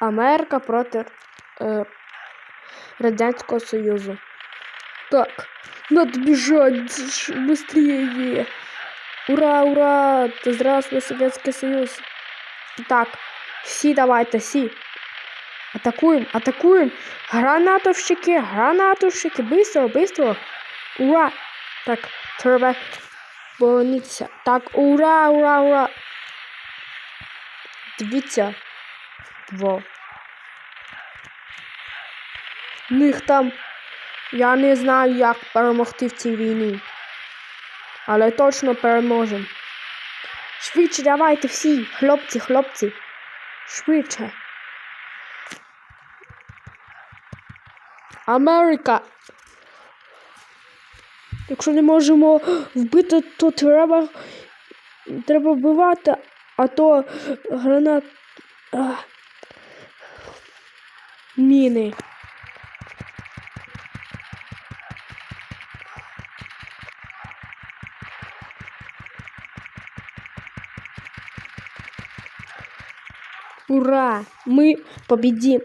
Америка проти е, Радянського Союзу. Так, надо бежать ш- быстрее. Ура, ура! Да здравствуй, Советский Союз. Так, всі давайте, всі. Атакуем, атакуем. Гранатовщики, гранатовщики. Быстро, быстро. Ура! Так, треба боронитися. Так, ура, ура, ура. Дивіться. Во. В них там. Я не знаю, як перемогти в цій війні. Але точно переможемо. Швидше давайте всі, хлопці, хлопці. Швидше. Америка. Якщо не можемо вбити, то треба, треба вбивати, а то гранат. Міни. Ура! Мы победим!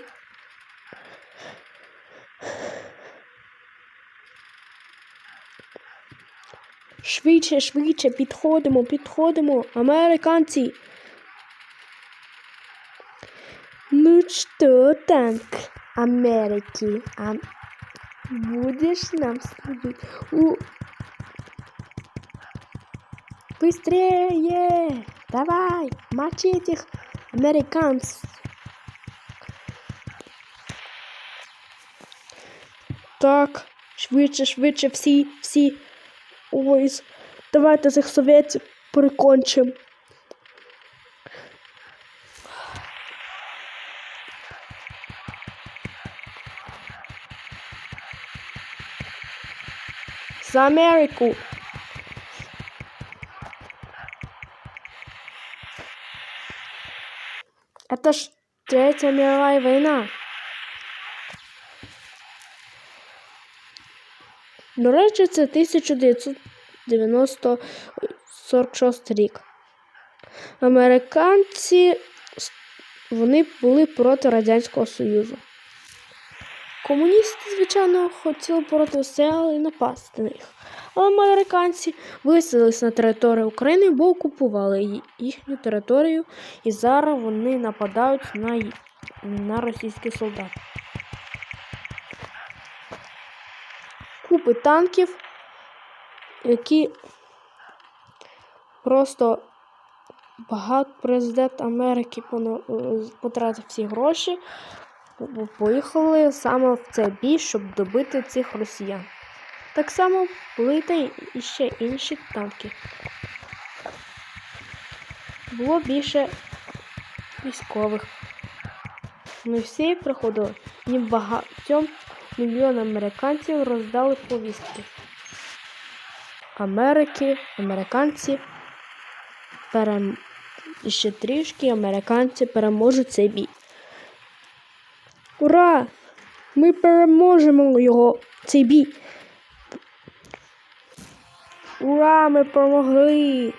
Швидше, швидше, підходимо, підходимо, американці. Ну что, танк Америки, а будешь нам служить? У... Быстрее! Давай, мочи этих американцев. Так, швидше, швидше, всі, всі. З- давайте цих совєтів прикончимо. За Америку! Это ж Третья мировая война. До речі, це 1946 рік. Американці вони були проти Радянського Союзу. Комуністи, звичайно, хотіли протистояти і напасти на них. Але американці виселились на територію України, бо окупували їхню територію, і зараз вони нападають на, на російських солдат. Купи танків, які просто багато президент Америки е, потратив всі гроші, поїхали саме в цей бій, щоб добити цих росіян. Так само та й ще інші танки. Було більше військових. Ми всі приходили. І багатьом мільйонам американців роздали повістки. Америки, американці перем... і ще трішки американці переможуть цей бій. Ура! Ми переможемо його цей бій. Ура, ми перемогли!